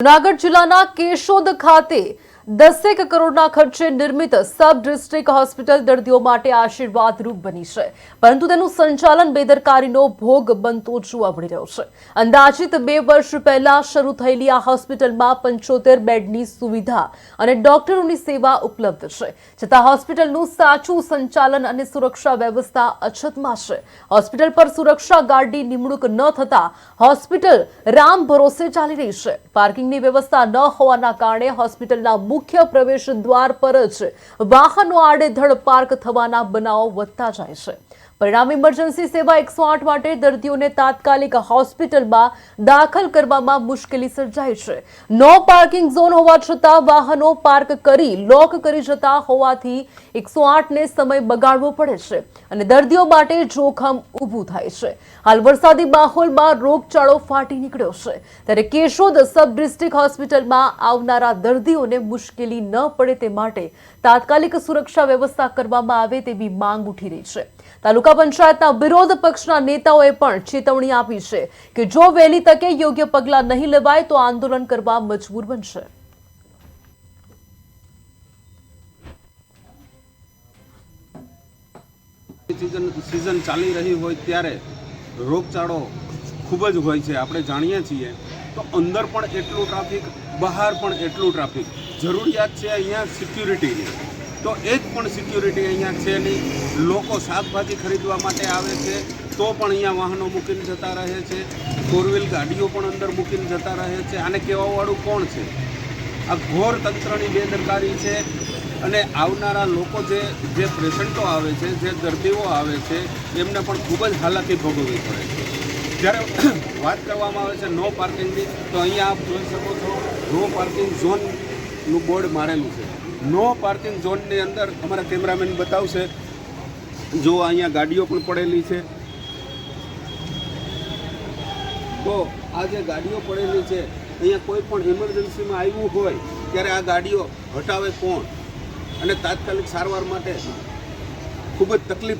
જુનાગઢ જિલ્લાના કેશોદ ખાતે દસેક કરોડના ખર્ચે નિર્મિત સબ ડિસ્ટ્રિક્ટ હોસ્પિટલ દર્દીઓ માટે આશીર્વાદરૂપ બની છે. પરંતુ તેનું સંચાલન બેદરકારીનો ભોગ બનતો જોવા મળી રહ્યો છે. અંદાજિત બે વર્ષ પહેલા શરૂ થયેલી આ હોસ્પિટલમાં પંચોતેર બેડની સુવિધા અને ડોક્ટરોની સેવા ઉપલબ્ધ છે. છતાં હોસ્પિટલનું સાચું સંચાલન અને સુરક્ષા વ્યવસ્થા અછતમાં છે. હોસ્પિટલ પર સુરક્ષા ગાર્ડની નિમણૂક ન થતા હોસ્પિટલ રામ ભરોસે ચાલી રહી છે. પાર્કિંગની વ્યવસ્થા ન હોવાના કારણે હોસ્પિટલના મુખ્ય પ્રવેશ દ્વાર પર જ વાહનો આડેધડ પાર્ક થવાના બનાવો વધતા જાય છે. પરિણામે ઇમરજન્સી સેવા એકસો આઠ માટે દર્દીઓને તાત્કાલિક હોસ્પિટલમાં દાખલ કરવામાં મુશ્કેલી સર્જાય છે. નો પાર્કિંગ ઝોન હોવા છતાં વાહનો પાર્ક કરી, લોક કરી જતા હોવાથી એકસો આઠને સમય બગાડવો પડે છે અને દર્દીઓ માટે જોખમ ઊભું થાય છે. હાલ વરસાદી માહોલમાં રોગચાળો ફાટી નીકળ્યો છે. ત્યારે કેશોદ સબ ડિસ્ટ્રિક્ટ હોસ્પિટલમાં આવનારા દર્દીઓને મુશ્કેલી ન પડે તે માટે તાત્કાલિક સુરક્ષા વ્યવસ્થા કરવામાં આવે તેવી માંગ ઉઠી રહી છે. તાલુકા પંચાયતના વિરોધ પક્ષના નેતાઓએ પણ ચેતવણી આપી છે કે જો વહેલી તકે યોગ્ય પગલાં નહીં લેવાય તો આંદોલન કરવા મજબૂર બનશે. સિઝન સિઝન ચાલી રહી હોય ત્યારે રોગચાળો ખૂબ જ હોય છે. આપણે જાણીએ છીએ તો અંદર પણ એટલું ટ્રાફિક બહાર પણ એટલું ટ્રાફિક જરૂરિયાત છે અહીંયા સિક્યુરિટીની તો એ જ પણ સિક્યુરિટી અહીંયા છે નહીં. લોકો શાકભાજી ખરીદવા માટે આવે છે, તો પણ અહીંયા વાહનો મૂકીને જતા રહે છે. ફોર વ્હીલ ગાડીઓ પણ અંદર મૂકીને જતા રહે છે. આને કહેવાવાળું કોણ છે? આ ઘોર તંત્રની બેદરકારી છે અને આવનારા લોકો જે જે પેશન્ટો આવે છે, જે દર્દીઓ આવે છે, એમને પણ ખૂબ જ હાલાકી ભોગવવી પડે છે. જ્યારે વાત કરવામાં આવે છે નો પાર્કિંગની તો અહીંયા આપ જોઈ શકો છો નો પાર્કિંગ ઝોનનું બોર્ડ મારેલું છે. નો પાર્કિંગ ઝોનની અંદર અમારા કેમેરામેન બતાવશે. જો અહીંયા ગાડીઓ પણ પડેલી છે. તો આ જે ગાડીઓ પડેલી છે, અહીંયા કોઈ પણ ઇમરજન્સીમાં આવ્યું હોય, ત્યારે આ ગાડીઓ હટાવે કોણ? અને તાત્કાલિક સારવાર માટે ખૂબ જ તકલીફ